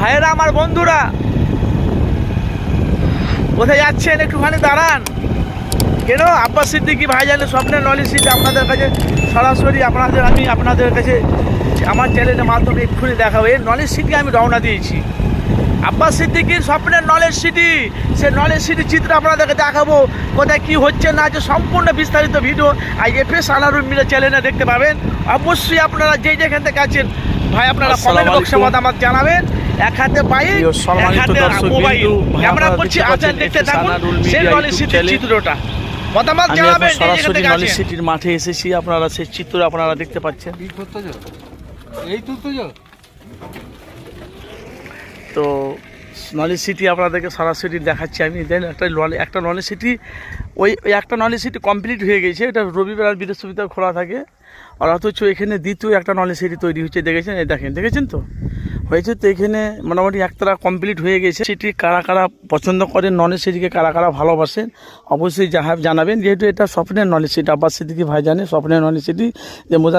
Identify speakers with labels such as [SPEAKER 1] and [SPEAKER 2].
[SPEAKER 1] ভাইয়েরা, আমার বন্ধুরা, কোথায় যাচ্ছেন? একটুখানি দাঁড়ান। কেন? আব্বাস সিদ্দিকি ভাইজানের স্বপ্নের নলেজ সিট আপনাদের কাছে সরাসরি আপনাদের, আমি আপনাদের কাছে আমার চ্যানেলের মাধ্যমে এক্ষুনি দেখাবো। এই নলেজ সিটি আমি রওনা দিয়েছি। আব্বাস সিদ্দিকির স্বপ্নের নলেজ সিটি সে নলেজ সিটির চিত্র আপনাদেরকে দেখাবো। কোথায় কি হচ্ছে না যে সম্পূর্ণ বিস্তারিত video R F S Anarul মিলে চ্যানেলে দেখতে পাবেন। অবশ্যই আপনারা যেই যেখান থেকে আছেন ভাই আপনারা কমেন্ট বক্সে মতামত জানাবেন। এক হাতে বাইক এক হাতে মোবাইল। আমরা করছি
[SPEAKER 2] দেখতে
[SPEAKER 1] আছেন দেখতে থাকুন সেই
[SPEAKER 2] মিডিয়া
[SPEAKER 1] নলেজ
[SPEAKER 2] ইউটিউব
[SPEAKER 1] সিটির
[SPEAKER 2] চ্যানেল।
[SPEAKER 1] চিত্রটা। মতামত জানাবেন
[SPEAKER 2] সরাসরি
[SPEAKER 1] থেকে
[SPEAKER 2] নলেজ সিটির মাঠে এসেছি আপনারা সেই চিত্র আপনারা দেখতে পাচ্ছেন।
[SPEAKER 3] এই তো এই
[SPEAKER 2] তো নলেজ সিটি আপনাদেরকে সরাসরি দেখাচ্ছি আমি। দেন একটা একটা নলেজ সিটি, ওই একটা নলেজ সিটি কমপ্লিট হয়ে গেছে। এটা রবিবার আর বৃহস্পতিবার খোলা থাকে। আর অথচ এখানে দ্বিতীয় একটা নলেজ সিটি তৈরি হচ্ছে, দেখেছেন? এই দেখেন, দেখেছেন তো? হয়েছে তো এখানে মোটামুটি একতারা কমপ্লিট হয়ে গেছে। সেটি কারা কারা পছন্দ করেন, নলেজ সিটিকে কারা কারা ভালোবাসেন, অবশ্যই জানাবেন। যেহেতু এটা স্বপ্নের নলেজ সিটি, আব্বাস সিদ্দিকি ভাই জানে স্বপ্নের নলেজ সিটি, যে মোজা